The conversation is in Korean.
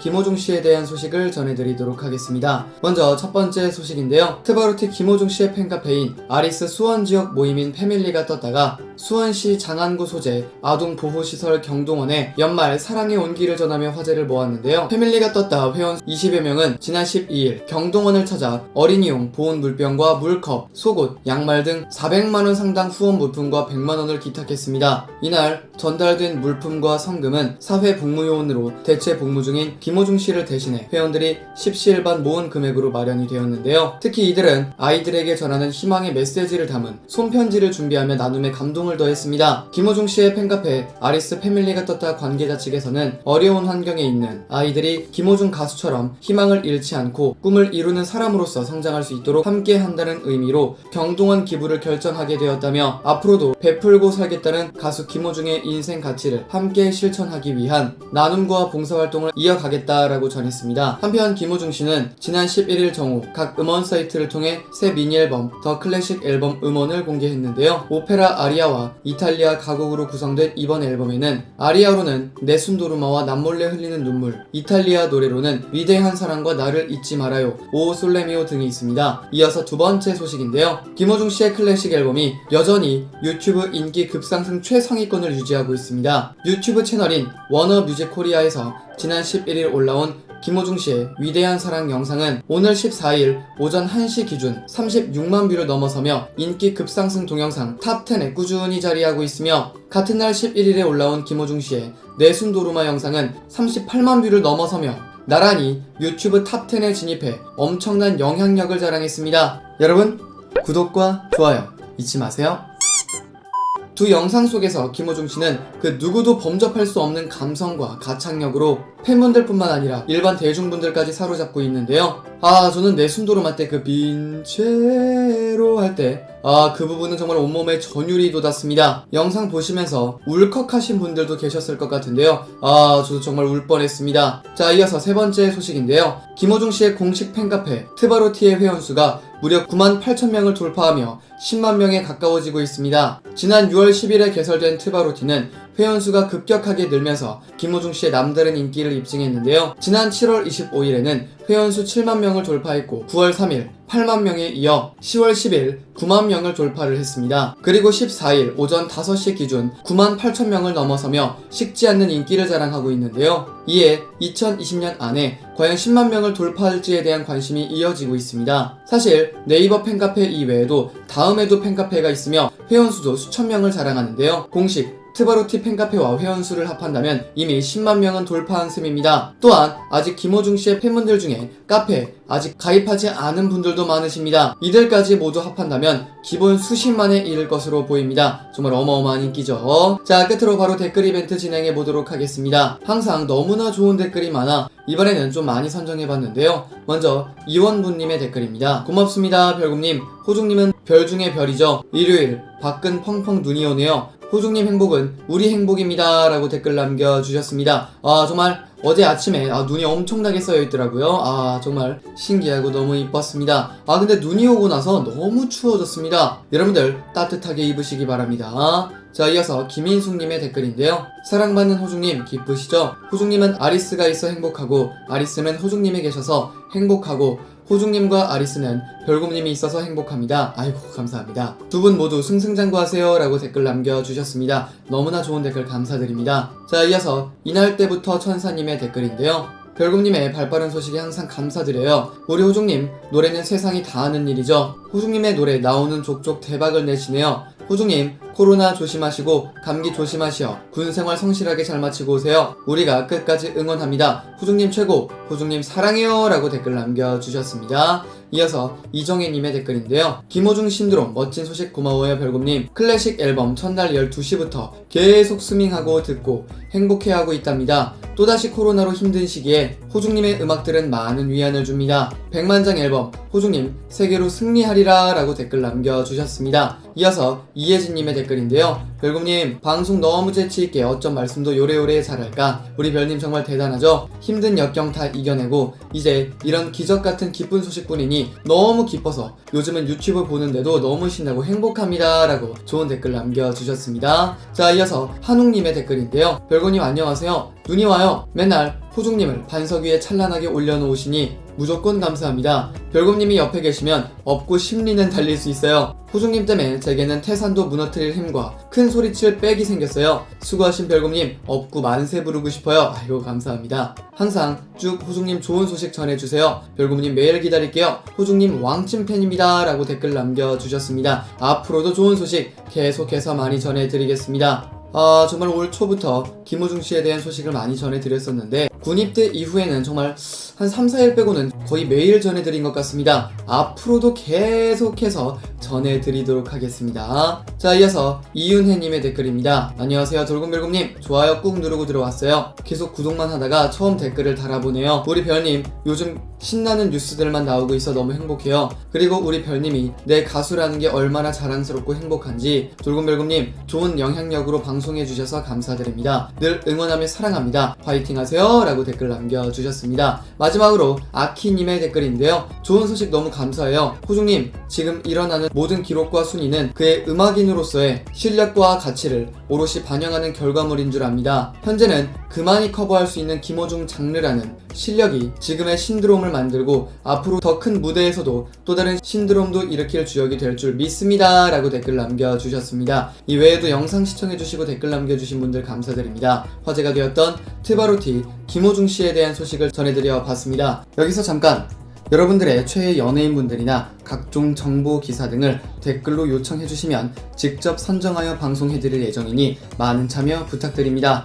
김호중 씨에 대한 소식을 전해드리도록 하겠습니다. 먼저 첫 번째 소식인데요. 트바로티 김호중 씨의 팬카페인 아리스 수원 지역 모임인 패밀리가 떴다가 수원시 장안구 소재 아동보호시설 경동원에 연말 사랑의 온기를 전하며 화제를 모았는데요. 패밀리가 떴다 회원 20여 명은 지난 12일 경동원을 찾아 어린이용 보온 물병과 물컵, 속옷, 양말 등 400만원 상당 후원 물품과 100만원을 기탁했습니다. 이날 전달된 물품과 성금은 사회복무요원으로 대체 복무 중인 김호중 씨를 대신해 회원들이 십시일반 모은 금액으로 마련이 되었는데요. 특히 이들은 아이들에게 전하는 희망의 메시지를 담은 손편지를 준비하며 나눔에 감동을 더했습니다. 김호중 씨의 팬카페 아리스 패밀리가 떴다 관계자 측에서는 어려운 환경에 있는 아이들이 김호중 가수처럼 희망을 잃지 않고 꿈을 이루는 사람으로서 성장할 수 있도록 함께 한다는 의미로 경동원 기부를 결정하게 되었다며 앞으로도 베풀고 살겠다는 가수 김호중의 인생 가치를 함께 실천하기 위한 나눔과 봉사활동을 이어가겠다 라고 전했습니다. 한편 김호중 씨는 지난 11일 정오 각 음원 사이트를 통해 새 미니 앨범 더 클래식 앨범 음원을 공개했는데요. 오페라 아리아와 이탈리아 가곡으로 구성된 이번 앨범에는 아리아로는 네순도르마와 남몰래 흘리는 눈물, 이탈리아 노래로는 위대한 사랑과 나를 잊지 말아요, 오 솔레미오 등이 있습니다. 이어서 두 번째 소식인데요. 김호중 씨의 클래식 앨범이 여전히 유튜브 인기 급상승 최상위권을 유지하고 있습니다. 유튜브 채널인 워너 뮤직 코리아에서 지난 11일 올라온 김호중 씨의 위대한 사랑 영상은 오늘 14일 오전 1시 기준 36만 뷰를 넘어서며 인기 급상승 동영상 탑10에 꾸준히 자리하고 있으며 같은 날 11일에 올라온 김호중 씨의 내순도루마 영상은 38만 뷰를 넘어서며 나란히 유튜브 탑10에 진입해 엄청난 영향력을 자랑했습니다. 여러분 구독과 좋아요 잊지 마세요. 두 영상 속에서 김호중 씨는 그 누구도 범접할 수 없는 감성과 가창력으로 팬분들뿐만 아니라 일반 대중분들까지 사로잡고 있는데요. 아, 저는 내 순도로만 때그빈 채로 할 때, 아, 그 부분은 정말 온몸에 전율이 돋았습니다. 영상 보시면서 울컥하신 분들도 계셨을 것 같은데요. 아, 저도 정말 울 뻔했습니다. 자, 이어서 세 번째 소식인데요. 김호중 씨의 공식 팬카페 트바로티의 회원수가 무려 9만 8천 명을 돌파하며 10만 명에 가까워지고 있습니다. 지난 6월 10일에 개설된 트바로티는 회원수가 급격하게 늘면서 김호중 씨의 남다른 인기를 입증했는데요. 지난 7월 25일에는 회원수 7만 명을 돌파했고 9월 3일 8만 명에 이어 10월 10일 9만 명을 돌파를 했습니다. 그리고 14일 오전 5시 기준 9만 8천 명을 넘어서며 식지 않는 인기를 자랑하고 있는데요. 이에 2020년 안에 과연 10만 명을 돌파할지에 대한 관심이 이어지고 있습니다. 사실 네이버 팬카페 이외에도 다음에도 팬카페가 있으며 회원수도 수천 명을 자랑하는데요. 공식 트바로티 팬카페와 회원수를 합한다면 이미 10만 명은 돌파한 셈입니다. 또한 아직 김호중 씨의 팬분들 중에 카페 아직 가입하지 않은 분들도 많으십니다. 이들까지 모두 합한다면 기본 수십만에 이를 것으로 보입니다. 정말 어마어마한 인기죠. 자, 끝으로 바로 댓글 이벤트 진행해 보도록 하겠습니다. 항상 너무나 좋은 댓글이 많아 이번에는 좀 많이 선정해봤는데요. 먼저 이원분님의 댓글입니다. 고맙습니다, 별금님. 호중님은 별 중에 별이죠. 일요일 밖은 펑펑 눈이 오네요. 호중님 행복은 우리 행복입니다. 라고 댓글 남겨주셨습니다. 아, 정말 어제 아침에 아, 눈이 엄청나게 쌓여 있더라고요. 아, 정말 신기하고 너무 이뻤습니다. 아, 근데 눈이 오고 나서 너무 추워졌습니다. 여러분들 따뜻하게 입으시기 바랍니다. 자, 이어서 김인숙님의 댓글인데요. 사랑받는 호중님 기쁘시죠? 호중님은 아리스가 있어 행복하고 아리스는 호중님에 계셔서 행복하고 호중님과 아리스는 별곰님이 있어서 행복합니다. 아이고 감사합니다. 두 분 모두 승승장구하세요 라고 댓글 남겨주셨습니다. 너무나 좋은 댓글 감사드립니다. 자 이어서 이날 때부터 천사님의 댓글인데요. 별곰님의 발빠른 소식에 항상 감사드려요. 우리 호중님 노래는 세상이 다 아는 일이죠. 호중님의 노래 나오는 족족 대박을 내시네요. 호중님 코로나 조심하시고 감기 조심하시어 군 생활 성실하게 잘 마치고 오세요. 우리가 끝까지 응원합니다. 호중님 최고, 호중님 사랑해요 라고 댓글 남겨주셨습니다. 이어서 이정혜님의 댓글인데요. 김호중 신드롬 멋진 소식 고마워요 별곰님. 클래식 앨범 첫날 12시부터 계속 스밍하고 듣고 행복해하고 있답니다. 또다시 코로나로 힘든 시기에 호중님의 음악들은 많은 위안을 줍니다. 백만장 앨범 호중님 세계로 승리하리라 라고 댓글 남겨주셨습니다. 이어서 이혜진님의 댓글인데요. 별곰님 방송 너무 재치있게 어쩜 말씀도 요래요래 잘할까 우리 별님 정말 대단하죠? 힘든 역경 다 이겨내고 이제 이런 기적 같은 기쁜 소식뿐이니 너무 기뻐서 요즘은 유튜브 보는데도 너무 신나고 행복합니다 라고 좋은 댓글 남겨주셨습니다. 자 이어서 한웅님의 댓글인데요. 별곰님 안녕하세요. 눈이 와요. 맨날 호중님을 반석 위에 찬란하게 올려놓으시니 무조건 감사합니다. 별곰님이 옆에 계시면 업고 심리는 달릴 수 있어요. 호중님 때문에 제게는 태산도 무너뜨릴 힘과 큰 소리칠 빽이 생겼어요. 수고하신 별곰님 업고 만세 부르고 싶어요. 아이고 감사합니다. 항상 쭉 호중님 좋은 소식 전해주세요. 별곰님 매일 기다릴게요. 호중님 왕찐 팬입니다. 라고 댓글 남겨주셨습니다. 앞으로도 좋은 소식 계속해서 많이 전해드리겠습니다. 아, 정말 올 초부터 김호중 씨에 대한 소식을 많이 전해드렸었는데 군입대 이후에는 정말 한 3, 4일 빼고는 거의 매일 전해드린 것 같습니다. 앞으로도 계속해서 전해드리도록 하겠습니다. 자, 이어서 이윤혜님의 댓글입니다. 안녕하세요, 돌곰별곰님. 좋아요 꾹 누르고 들어왔어요. 계속 구독만 하다가 처음 댓글을 달아보네요. 우리 별님, 요즘 신나는 뉴스들만 나오고 있어 너무 행복해요. 그리고 우리 별님이 내 가수라는 게 얼마나 자랑스럽고 행복한지 돌곰별곰님 좋은 영향력으로 방송해주셔서 감사드립니다. 늘 응원하며 사랑합니다. 화이팅 하세요. 라고 댓글 남겨주셨습니다. 마지막으로 아키님의 댓글인데요. 좋은 소식 너무 감사해요. 호중님, 지금 일어나는 모든 기록과 순위는 그의 음악인으로서의 실력과 가치를 오롯이 반영하는 결과물인 줄 압니다. 현재는 그만이 커버할 수 있는 김호중 장르라는 실력이 지금의 신드롬을 만들고 앞으로 더 큰 무대에서도 또 다른 신드롬도 일으킬 주역이 될 줄 믿습니다. 라고 댓글 남겨주셨습니다. 이 외에도 영상 시청해주시고 댓글 남겨주신 분들 감사드립니다. 화제가 되었던 트바로티 김호중 씨에 대한 소식을 전해드려 봤습니다. 여기서 잠깐 여러분들의 최애 연예인분들이나 각종 정보 기사 등을 댓글로 요청해주시면 직접 선정하여 방송해드릴 예정이니 많은 참여 부탁드립니다.